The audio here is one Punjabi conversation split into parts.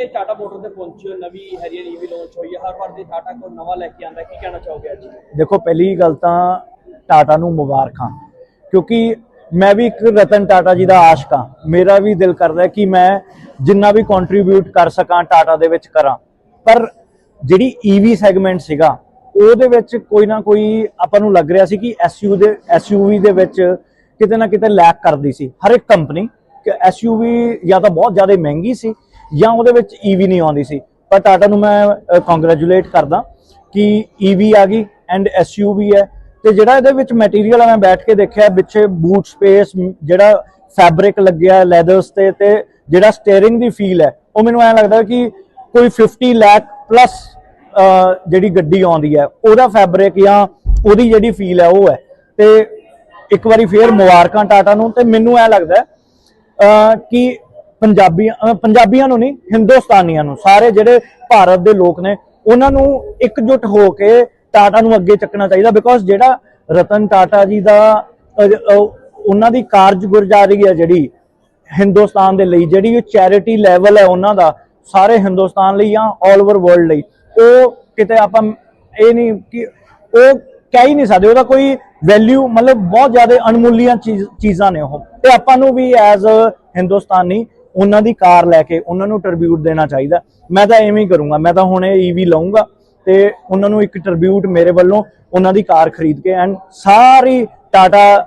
ਕਿ ਟਾਟਾ ਮੋਟਰ ਤੇ ਪਹੁੰਚੇ ਹੋ ਨਵੀਂ ਹੈਰੀਅਰ ਈਵੀ ਲਾਂਚ ਹੋਈ ਹੈ ਹਰ ਵਾਰ ਦੇ ਟਾਟਾ ਕੋ ਨਵਾਂ ਲੈ ਕੇ ਆਂਦਾ ਕੀ ਕਹਿਣਾ ਚਾਹੋਗੇ ਅੱਜ? ਦੇਖੋ, ਪਹਿਲੀ ਗੱਲ ਤਾਂ ਟਾਟਾ ਨੂੰ ਮੁਬਾਰਕਾਂ ਕਿਉਂਕਿ ਮੈਂ ਵੀ ਇੱਕ ਰਤਨ ਟਾਟਾ ਜੀ ਦਾ ਆਸ਼ਕ ਹਾਂ। ਮੇਰਾ ਵੀ ਦਿਲ ਕਰਦਾ ਹੈ ਕਿ ਮੈਂ ਜਿੰਨਾ ਵੀ ਕੰਟਰੀਬਿਊਟ ਕਰ ਸਕਾਂ ਟਾਟਾ ਦੇ ਵਿੱਚ ਕਰਾਂ। ਪਰ ਜਿਹੜੀ ਈਵੀ ਸੈਗਮੈਂਟ ਸੀਗਾ, ਉਹਦੇ ਵਿੱਚ ਕੋਈ ਨਾ ਕੋਈ ਆਪਾਂ ਨੂੰ ਲੱਗ ਰਿਹਾ ਸੀ ਕਿ ਐਸਯੂ ਦੇ ਐਸਯੂਵੀ ਦੇ ਵਿੱਚ ਕਿਤੇ ਨਾ ਕਿਤੇ ਲੈਕ ਕਰਦੀ ਸੀ। ਹਰ ਇੱਕ ਕੰਪਨੀ ਕਿ ਐਸਯੂਵੀ ਜਾਂ ਤਾਂ ਬਹੁਤ ਜ਼ਿਆਦਾ ਮਹਿੰਗੀ ਸੀ ਜਾਂ ਉਹਦੇ ਵਿੱਚ e ਈਵੀ ਨਹੀਂ ਆਉਂਦੀ ਸੀ। ਪਰ ਟਾਟਾ ਨੂੰ ਮੈਂ ਕੰਗ੍ਰੈਚੁਲੇਟ ਕਰਦਾ ਕਿ e ਈਵੀ ਆ ਗਈ ਐਂਡ ਐਸਯੂਵੀ ਹੈ। ਤੇ ਜਿਹੜਾ ਇਹਦੇ ਵਿੱਚ ਮਟੀਰੀਅਲ ਆ, ਮੈਂ ਬੈਠ ਕੇ ਦੇਖਿਆ, ਪਿੱਛੇ ਬੂਟ ਸਪੇਸ ਜਿਹੜਾ ਫੈਬਰਿਕ ਲੱਗਿਆ ਲੈਦਰਸ ਤੇ ਤੇ ਜਿਹੜਾ ਸਟੀਅਰਿੰਗ ਦੀ ਫੀਲ ਹੈ, ਉਹ ਮੈਨੂੰ ਐਂ ਲੱਗਦਾ ਕਿ ਕੋਈ 50 ਲੱਖ ਪਲੱਸ ਜਿਹੜੀ ਗੱਡੀ ਆਉਂਦੀ ਹੈ, ਉਹਦਾ ਫੈਬਰਿਕ ਜਾਂ ਉਹਦੀ ਜਿਹੜੀ ਫੀਲ ਹੈ, ਉਹ ਹੈ। ਤੇ ਇੱਕ ਵਾਰੀ ਫੇਰ ਮੁਬਾਰਕਾਂ ਟਾਟਾ ਨੂੰ, ਤੇ ਮੈਨੂੰ ਐ ਲੱਗਦਾ ਕਿ ਪੰਜਾਬੀਆਂ ਪੰਜਾਬੀਆਂ ਨੂੰ ਨਹੀਂ, ਹਿੰਦੁਸਤਾਨੀਆਂ ਨੂੰ, ਸਾਰੇ ਜਿਹੜੇ ਭਾਰਤ ਦੇ ਲੋਕ ਨੇ, ਉਹਨਾਂ ਨੂੰ ਇਕਜੁੱਟ ਹੋ ਕੇ ਟਾਟਾ ਨੂੰ ਅੱਗੇ ਚੱਕਣਾ ਚਾਹੀਦਾ ਬਿਕੋਜ਼ ਜਿਹੜਾ ਰਤਨ ਟਾਟਾ ਜੀ ਦਾ ਉਹਨਾਂ ਦੀ ਕਾਰਜ ਗੁਰਜਾਰੀ ਹੈ ਜਿਹੜੀ ਹਿੰਦੁਸਤਾਨ ਦੇ ਲਈ, ਜਿਹੜੀ ਚੈਰਿਟੀ ਲੈਵਲ ਹੈ ਉਹਨਾਂ ਦਾ, ਸਾਰੇ ਹਿੰਦੁਸਤਾਨ ਲਈ ਜਾਂ 올 ਓਵਰ ਵਰਲਡ ਲਈ, ਉਹ ਕਿਤੇ ਆਪਾਂ ਇਹ ਨਹੀਂ ਕਿ ਉਹ ਕਹਿ ਹੀ ਨਹੀਂ ਸਕਦੇ, ਉਹਦਾ ਕੋਈ ਵੈਲਿਊ ਮਤਲਬ ਬਹੁਤ ਜ਼ਿਆਦਾ ਅਣਮੁੱਲੀਆਂ ਚੀਜ਼- ਚੀਜ਼ਾਂ ਨੇ ਉਹ, ਤੇ ਆਪਾਂ ਨੂੰ ਵੀ ਐਜ਼ ਹਿੰਦੁਸਤਾਨੀ ਉਹਨਾਂ ਦੀ ਕਾਰ ਲੈ ਕੇ ਉਹਨਾਂ ਨੂੰ ਟ੍ਰਿਬਿਊਟ ਦੇਣਾ ਚਾਹੀਦਾ। ਮੈਂ ਤਾਂ ਐਵੇਂ ਹੀ ਕਰੂੰਗਾ, ਮੈਂ ਤਾਂ ਹੁਣ ਇਹ ਈਵੀ ਲਵਾਂਗਾ ਤੇ ਉਹਨਾਂ ਨੂੰ ਇੱਕ ਟ੍ਰਿਬਿਊਟ ਮੇਰੇ ਵੱਲੋਂ ਉਹਨਾਂ ਦੀ ਕਾਰ ਖਰੀਦ ਕੇ ਐਂਡ ਸਾਰੀ ਟਾਟਾ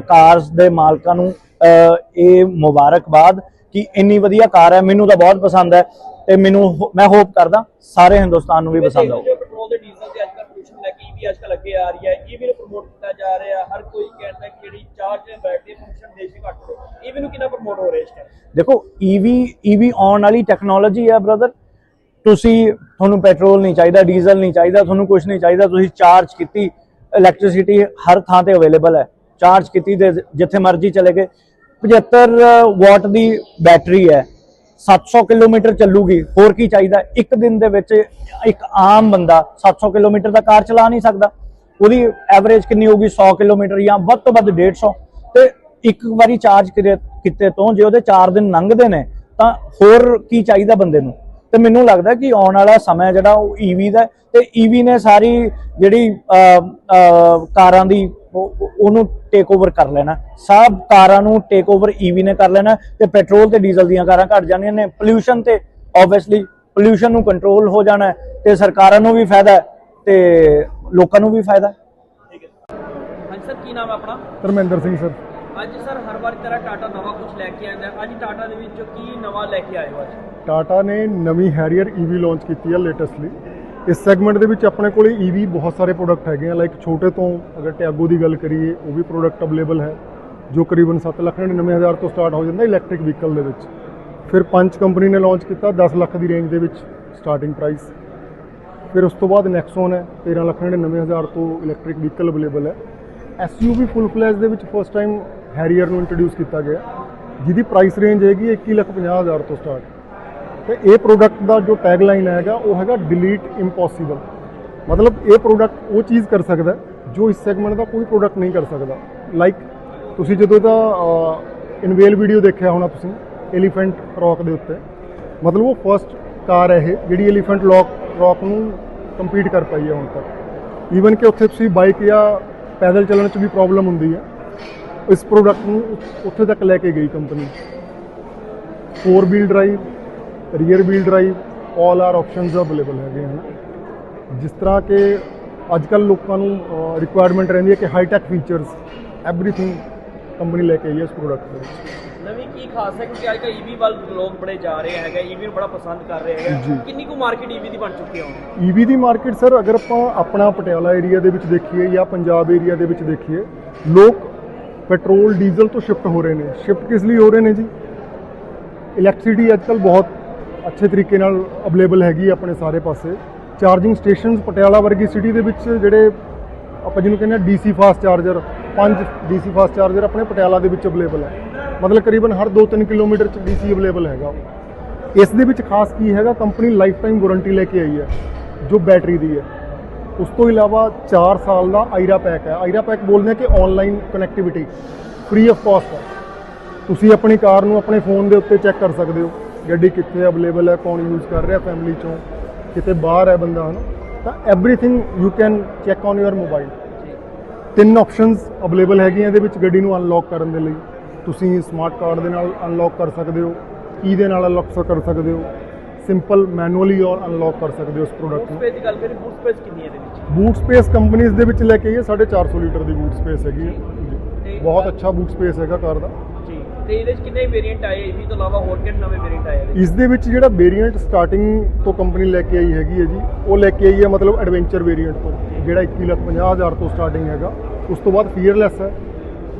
ਕਾਰਸ ਦੇ ਮਾਲਕਾਂ ਨੂੰ ਇਹ ਮੁਬਾਰਕਬਾਦ ਕਿ ਇੰਨੀ ਵਧੀਆ ਕਾਰ ਹੈ, ਮੈਨੂੰ ਤਾਂ ਬਹੁਤ ਪਸੰਦ ਹੈ ਤੇ ਮੈਨੂੰ ਮੈਂ ਹੋਪ ਕਰਦਾ ਸਾਰੇ ਹਿੰਦੁਸਤਾਨ ਨੂੰ ਵੀ ਪਸੰਦ ਆਊਗਾ ਜੋ ਪੈਟਰੋਲ ਤੇ ਡੀਜ਼ਲ ਤੇ ਅੱਜ ਕੱਲ੍ਹ ਪੋਲੂਸ਼ਨ ਲੈ ਅੱਗੇ ਆ ਰਹੀ ਹੈ ਈਵੀ ਨੂੰ ਪ੍ਰਮੋਟ ਕੀਤਾ ਜਾ ਰਿਹਾ, ਹਰ ਕੋਈ ਕਹਿੰਦਾ ਕਿ ਜਿਹੜੀ ਚਾਰਜ ਬੈਟਰੀ ਫੰਕਸ਼ਨ ਦੇਸ਼ ਘੱਟ ਹੋ ਈਵੀ ਨੂੰ ਕਿੰਨਾ ਪ੍ਰਮੋਟ ਹੋ ਰਿਹਾ ਇਸ ਟਾਈਮ ਦੇਖੋ ਈਵੀ ਈਵੀ ਆਉਣ ਵਾਲੀ ਟੈਕਨੋਲੋਜੀ ਹੈ ਬ੍ਰਦਰ ਤੁਸੀਂ, ਤੁਹਾਨੂੰ ਪੈਟਰੋਲ ਨਹੀਂ ਚਾਹੀਦਾ ਡੀਜ਼ਲ ਨਹੀਂ ਚਾਹੀਦਾ, ਤੁਹਾਨੂੰ ਕੁਝ ਨਹੀਂ ਚਾਹੀਦਾ, ਤੁਸੀਂ ਚਾਰਜ ਕੀਤੀ ਇਲੈਕਟ੍ਰਿਸਿਟੀ ਹਰ ਥਾਂ ਤੇ ਅਵੇਲੇਬਲ ਹੈ। ਚਾਰਜ ਕੀਤੀ ਤੇ ਜਿੱਥੇ ਮਰਜ਼ੀ ਚਲੇ ਗਏ। 75 ਵਾਟ ਦੀ ਬੈਟਰੀ ਹੈ। 700 ਕਿਲੋਮੀਟਰ ਚੱਲੂਗੀ। ਹੋਰ ਕੀ ਚਾਹੀਦਾ? ਇੱਕ ਦਿਨ ਦੇ ਵਿੱਚ ਇੱਕ ਆਮ ਬੰਦਾ 700 ਕਿਲੋਮੀਟਰ ਦਾ ਕਾਰ ਚਲਾ ਨਹੀਂ ਸਕਦਾ। ਉਹਦੀ ਐਵਰੇਜ ਕਿੰਨੀ ਹੋਊਗੀ? 100 ਕਿਲੋਮੀਟਰ ਜਾਂ ਵੱਧ ਤੋਂ ਵੱਧ 150 ਤੇ ਇੱਕ ਵਾਰੀ ਚਾਰਜ ਕਿਤੇ ਤੋਂ ਜੇ ਉਹਦੇ 4 ਦਿਨ ਲੰਘਦੇ ਨੇ, ਤਾਂ ਹੋਰ ਕੀ ਚਾਹੀਦਾ ਬੰਦੇ ਨੂੰ? ਤੇ ਮੈਨੂੰ ਲੱਗਦਾ ਕਿ ਆਉਣ ਵਾਲਾ ਸਮਾਂ ਜਿਹੜਾ ਉਹ ਈਵੀ ਦਾ ਹੈ। ਤੇ ਈਵੀ ਨੇ ਸਾਰੀ ਜਿਹੜੀ ਕਾਰਾਂ ਦੀ ਉਹਨੂੰ ਟੇਕ ਓਵਰ ਕਰ ਲੈਣਾ। ਸਭ ਕਾਰਾਂ ਨੂੰ ਟੇਕ ਓਵਰ ਈਵੀ ਨੇ ਕਰ ਲੈਣਾ ਤੇ ਪੈਟਰੋਲ ਤੇ ਡੀਜ਼ਲ ਦੀਆਂ ਕਾਰਾਂ ਘਟ ਜਾਣੀਆਂ ਨੇ। ਪੋਲਿਊਸ਼ਨ ਤੇ ਆਬਵੀਅਸਲੀ ਪੋਲਿਊਸ਼ਨ ਨੂੰ ਕੰਟਰੋਲ ਹੋ ਜਾਣਾ ਤੇ ਸਰਕਾਰਾਂ ਨੂੰ ਵੀ ਫਾਇਦਾ ਹੈ ਤੇ ਲੋਕਾਂ ਨੂੰ ਵੀ ਫਾਇਦਾ ਹੈ। ਠੀਕ ਹੈ। ਹਾਂਜੀ ਸਰ ਕੀ ਨਾਮ ਹੈ ਆਪਣਾ? ਧਰਮਿੰਦਰ ਸਿੰਘ ਸਰ। ਅੱਜ ਸਰ ਹਰ ਵਾਰ ਤਰ੍ਹਾਂ ਟਾਟਾ ਨਵਾਂ ਕੁਝ ਲੈ ਕੇ ਆਉਂਦਾ ਹੈ। ਅੱਜ ਟਾਟਾ ਦੇ ਵਿੱਚ ਕੀ ਨਵਾਂ ਲੈ ਕੇ ਆਏ ਹੋ ਅੱਜ? ਟਾਟਾ ਨੇ ਨਵੀਂ ਹੈਰੀਅਰ ਈਵੀ ਲਾਂਚ ਕੀਤੀ ਹੈ ਲੇਟੈਸਟਲੀ ਇਸ ਸੈਗਮੈਂਟ ਦੇ ਵਿੱਚ ਆਪਣੇ ਕੋਲੇ ਈਵੀ ਬਹੁਤ ਸਾਰੇ ਪ੍ਰੋਡਕਟ ਹੈਗੇ ਆ ਲਾਈਕ ਛੋਟੇ ਤੋਂ ਅਗਰ ਟਿਆਗੋ ਦੀ ਗੱਲ ਕਰੀਏ ਉਹ ਵੀ ਪ੍ਰੋਡਕਟ ਅਵੇਲੇਬਲ ਹੈ ਜੋ ਕਰੀਬਨ 7,99,000 ਤੋਂ ਸਟਾਰਟ ਹੋ ਜਾਂਦਾ ਇਲੈਕਟ੍ਰਿਕ ਵਹੀਕਲ ਦੇ ਵਿੱਚ। ਫਿਰ ਪੰਜ ਕੰਪਨੀ ਨੇ ਲਾਂਚ ਕੀਤਾ 10 ਲੱਖ ਦੀ ਰੇਂਜ ਦੇ ਵਿੱਚ ਸਟਾਰਟਿੰਗ ਪ੍ਰਾਈਸ ਫਿਰ ਉਸ ਤੋਂ ਬਾਅਦ ਨੈਕਸੋਨ ਹੈ 13,99,000 ਤੋਂ ਇਲੈਕਟ੍ਰਿਕ ਵਹੀਕਲ ਅਵੇਲੇਬਲ ਹੈ। ਐਸਯੂਵੀ ਫੁੱਲ ਫਲੈਸ਼ ਦੇ ਵਿੱਚ ਫਸਟ ਟਾਈਮ ਹੈਰੀਅਰ ਨੂੰ ਇੰਟਰੋਡਿਊਸ ਕੀਤਾ ਗਿਆ। ਜਿਹਦੀ ਪ੍ਰਾਈਸ ਰੇਂਜ ਹੈਗੀ 21,50,000 ਤੋਂ ਸਟਾਰਟ ਤੇ ਇਹ ਪ੍ਰੋਡਕਟ ਦਾ ਜੋ ਟੈਗ ਲਾਈਨ ਹੈਗਾ, ਉਹ ਹੈਗਾ ਡਿਲੀਟ ਇੰਪੋਸੀਬਲ ਮਤਲਬ ਇਹ ਪ੍ਰੋਡਕਟ ਉਹ ਚੀਜ਼ ਕਰ ਸਕਦਾ ਜੋ ਇਸ ਸੈਗਮੈਂਟ ਦਾ ਕੋਈ ਪ੍ਰੋਡਕਟ ਨਹੀਂ ਕਰ ਸਕਦਾ। ਲਾਈਕ ਤੁਸੀਂ ਜਦੋਂ ਇਹਦਾ ਇਨਵੇਲ ਵੀਡੀਓ ਦੇਖਿਆ ਹੋਣਾ ਤੁਸੀਂ ਐਲੀਫੈਂਟ ਰੌਕ ਦੇ ਉੱਤੇ, ਮਤਲਬ ਉਹ ਫਰਸਟ ਕਾਰ ਹੈ ਇਹ, ਜਿਹੜੀ ਐਲੀਫੈਂਟ ਲੌਕ ਰੌਕ ਨੂੰ ਕੰਪੀਟ ਕਰ ਪਾਈ ਹੈ ਹੁਣ ਤੱਕ। ਈਵਨ ਕਿ ਉੱਥੇ ਤੁਸੀਂ ਬਾਈਕ ਜਾਂ ਪੈਦਲ ਚੱਲਣ 'ਚ ਵੀ ਪ੍ਰੋਬਲਮ ਹੁੰਦੀ ਹੈ। ਇਸ ਪ੍ਰੋਡਕਟ ਨੂੰ ਉੱਥੇ ਤੱਕ ਲੈ ਕੇ ਗਈ company four wheel drive rear wheel drive all are options available ਹੈਗੇ ਹਨ। ਜਿਸ ਤਰ੍ਹਾਂ ਕਿ ਅੱਜ ਕੱਲ ਲੋਕਾਂ ਨੂੰ ਰਿਕੁਆਇਰਮੈਂਟ ਰਹਿੰਦੀ ਹੈ ਕਿ high tech features everything company ਲੈ ਕੇ ਆਈ ਹੈ ਇਸ ਪ੍ਰੋਡਕਟ ਦੇ ਵਿੱਚ। ਨਵੀਂ ਕੀ ਖਾਸ ਹੈ ਕਿਉਂਕਿ ਅੱਜ ਕੱਲ੍ਹ ਈਵੀ ਵੱਲ ਲੋਕ ਬੜੇ ਜਾ ਰਹੇ ਹੈਗੇ ਈਵੀ ਨੂੰ ਬੜਾ ਪਸੰਦ ਕਰ ਰਹੇ। ਹੈਗੇ। ਕਿੰਨੀ ਕੁ ਮਾਰਕੀਟ ਈਵੀ ਦੀ ਬਣ ਚੁੱਕੀ ਹੈ ਹੁਣ? ਈਵੀ ਦੀ ਮਾਰਕੀਟ ਸਰ ਅਗਰ ਆਪਾਂ ਆਪਣਾ ਪਟਿਆਲਾ ਏਰੀਆ ਦੇ ਵਿੱਚ ਦੇਖੀਏ ਜਾਂ ਪੰਜਾਬ ਏਰੀਆ ਦੇ ਵਿੱਚ ਦੇਖੀਏ ਲੋਕ ਪੈਟਰੋਲ ਡੀਜ਼ਲ ਤੋਂ ਸ਼ਿਫਟ ਹੋ ਰਹੇ ਨੇ। ਸ਼ਿਫਟ ਕਿਸ ਲਈ ਹੋ ਰਹੇ ਨੇ ਜੀ? ਇਲੈਕਟ੍ਰਿਸਿਟੀ ਅੱਜਕੱਲ ਬਹੁਤ ਅੱਛੇ ਤਰੀਕੇ ਨਾਲ ਅਵੇਲੇਬਲ ਹੈਗੀ ਆਪਣੇ ਸਾਰੇ ਪਾਸੇ। ਚਾਰਜਿੰਗ ਸਟੇਸ਼ਨਸ ਪਟਿਆਲਾ ਵਰਗੀ ਸਿਟੀ ਦੇ ਵਿੱਚ ਜਿਹੜੇ ਆਪਾਂ ਜਿਹਨੂੰ ਕਹਿੰਦੇ ਆ ਡੀਸੀ ਫਾਸਟ ਚਾਰਜਰ ਪੰਜ ਡੀਸੀ ਫਾਸਟ ਚਾਰਜਰ ਆਪਣੇ ਪਟਿਆਲਾ ਦੇ ਵਿੱਚ ਅਵੇਲੇਬਲ ਹੈ ਮਤਲਬ ਕਰੀਬਨ ਹਰ 2-3 ਕਿਲੋਮੀਟਰ ਚ ਡੀਸੀ ਅਵੇਲੇਬਲ ਹੈਗਾ ਇਸ ਦੇ ਵਿੱਚ ਖਾਸ ਕੀ ਹੈਗਾ ਕੰਪਨੀ ਲਾਈਫ ਟਾਈਮ ਵਾਰੰਟੀ ਲੈ ਕੇ ਆਈ ਹੈ, ਜੋ ਬੈਟਰੀ ਦੀ ਹੈ। ਉਸ ਤੋਂ ਇਲਾਵਾ 4 ਸਾਲ ਦਾ ਆਇਰਾ ਪੈਕ ਹੈ। ਆਇਰਾ ਪੈਕ ਬੋਲਦੇ ਆ ਕਿ online connectivity free of cost ਹੈ। ਤੁਸੀਂ ਆਪਣੀ ਕਾਰ ਨੂੰ ਆਪਣੇ ਫੋਨ ਦੇ ਉੱਤੇ ਚੈੱਕ ਕਰ ਸਕਦੇ ਹੋ। ਗੱਡੀ ਕਿੱਥੇ ਅਵੇਲੇਬਲ ਹੈ ਕੌਣ ਯੂਜ਼ ਕਰ ਰਿਹਾ ਫੈਮਿਲੀ ਚੋਂ ਕਿਤੇ ਬਾਹਰ ਹੈ ਬੰਦਾ ਹਨਾ? ਤਾਂ everything you can check on your mobile ਤਿੰਨ ਆਪਸ਼ਨਸ ਅਵੇਲੇਬਲ ਹੈਗੀਆਂ ਇਹਦੇ ਵਿੱਚ ਗੱਡੀ ਨੂੰ ਅਨਲੌਕ ਕਰਨ ਦੇ ਲਈ। ਤੁਸੀਂ ਸਮਾਰਟ ਕਾਰਡ ਦੇ ਨਾਲ ਅਨਲੌਕ ਕਰ ਸਕਦੇ ਹੋ ਕੀ ਦੇ ਨਾਲ ਅਨਲੌਕ ਕਰ ਸਕਦੇ ਹੋ ਸਿੰਪਲ ਮੈਨੂਅਲੀ ਔਰ ਅਨਲੌਕ ਕਰ ਸਕਦੇ ਹੋ ਉਸ ਪ੍ਰੋਡਕਟ ਨੂੰ। ਸਪੇਸ ਦੀ ਗੱਲ ਕਰੀ ਬੂਟ ਸਪੇਸ ਕਿੰਨੀ ਹੈ ਇਹਦੇ ਵਿੱਚ? ਬੂਟ ਸਪੇਸ ਕੰਪਨੀਆਂ ਦੇ ਵਿੱਚ ਲੈ ਕੇ ਆਈਏ 450 ਲੀਟਰ ਦੀ ਬੂਟ ਸਪੇਸ ਹੈਗੀ ਹੈ। ਬਹੁਤ ਅੱਛਾ ਬੂਟ ਸਪੇਸ ਹੈਗਾ ਕਾਰ ਦਾ। ਤੇ ਇਹਦੇ ਵਿੱਚ ਕਿੰਨੇ ਵੇਰੀਐਂਟ ਆਏ ਇਹ ਤੋਂ ਇਲਾਵਾ ਹੋਰ ਕਿਹੜੇ ਨਵੇਂ ਵੇਰੀਐਂਟ ਆਏ ਇਹਦੇ? ਇਸ ਦੇ ਵਿੱਚ ਜਿਹੜਾ ਵੇਰੀਐਂਟ ਸਟਾਰਟਿੰਗ ਤੋਂ ਕੰਪਨੀ ਲੈ ਕੇ ਆਈ ਹੈਗੀ ਹੈ ਜੀ ਉਹ ਲੈ ਕੇ ਆਈ ਹੈ ਮਤਲਬ ਐਡਵੈਂਚਰ ਵੇਰੀਐਂਟ ਤੋਂ ਜਿਹੜਾ 2150000 ਤੋਂ ਸਟਾਰਟਿੰਗ ਹੈਗਾ। ਉਸ ਤੋਂ ਬਾਅਦ ਫੀਅਰਲੈਸ ਹੈ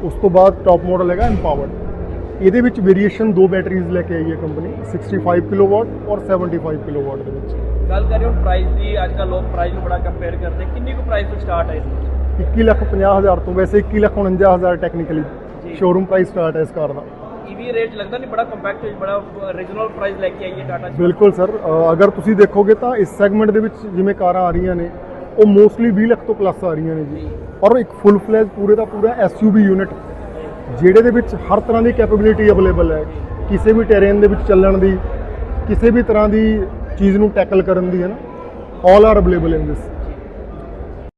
ਉਸ ਤੋਂ ਬਾਅਦ ਟਾਪ ਮਾਡਲ ਹੈਗਾ ਐਮਪਾਵਰਡ ਇਹਦੇ ਵਿੱਚ ਵੇਰੀਏਸ਼ਨ ਦੋ ਬੈਟਰੀਜ਼ ਲੈ ਕੇ ਆਈ ਹੈ ਕੰਪਨੀ 65 ਕਿਲੋਵਾਟ ਔਰ 75 ਕਿਲੋਵਾਟ ਦੇ ਵਿੱਚ। ਗੱਲ ਕਰੀਏ ਹੁਣ ਪ੍ਰਾਈਸ ਦੀ ਅੱਜ ਕੱਲ੍ਹ ਲੋਕ ਪ੍ਰਾਈਸ ਨੂੰ ਬੜਾ ਕੰਪੇਅਰ ਕਰਦੇ ਕਿੰਨੀ ਕੁ ਪ੍ਰਾਈਸ ਤੋਂ ਸਟਾਰਟ ਹੈ ਇਹਦੇ ਵਿੱਚ? 21 ਲੱਖ 50000 ਤੋਂ ਵੈਸੇ 21 ਲੱਖ 49000 ਟੈਕਨੀਕਲੀ ਜੀ। ਸ਼ੋਰੂਮ ਪ੍ਰਾਈਸ ਸਟਾਰਟ ਹੈ ਇਸ ਕਾਰ ਦਾ। ਈਵੀ ਰੇਟ ਲੱਗਦਾ ਨਹੀਂ ਬੜਾ ਕੰਪੈਕਟ ਬੜਾ ਰੀਜਨਲ ਪ੍ਰਾਈਸ ਲੈ ਕੇ ਆਈ ਹੈ ਟਾਟਾ ਬਿਲਕੁਲ ਸਰ ਅਗਰ ਤੁਸੀਂ ਦੇਖੋਗੇ ਤਾਂ ਇਸ ਸੈਗਮੈਂਟ ਦੇ ਵਿੱਚ ਜਿਵੇਂ ਕਾਰਾਂ ਆ ਰਹੀਆਂ ਨੇ ਉਹ ਮੋਸਟਲੀ 20 ਲੱਖ ਤੋਂ ਪਲੱਸ ਆ ਰਹੀਆਂ ਨੇ ਜੀ। ਔਰ ਇੱਕ ਫੁੱਲ ਫਲੈਜ ਪੂਰੇ ਦਾ ਪੂਰਾ ਐਸਯੂਵੀ ਯੂਨਿਟ ਜਿਹੜੇ ਦੇ ਵਿੱਚ ਹਰ ਤਰ੍ਹਾਂ ਦੀ ਕੈਪੇਬਿਲਿਟੀ ਅਵੇਲੇਬਲ ਹੈ। ਕਿਸੇ ਵੀ ਟੈਰੇਨ ਦੇ ਵਿੱਚ ਚੱਲਣ ਦੀ ਕਿਸੇ ਵੀ ਤਰ੍ਹਾਂ ਦੀ ਚੀਜ਼ ਨੂੰ ਟੈਕਲ ਕਰਨ ਦੀ ਹੈ ਨਾ all are available in this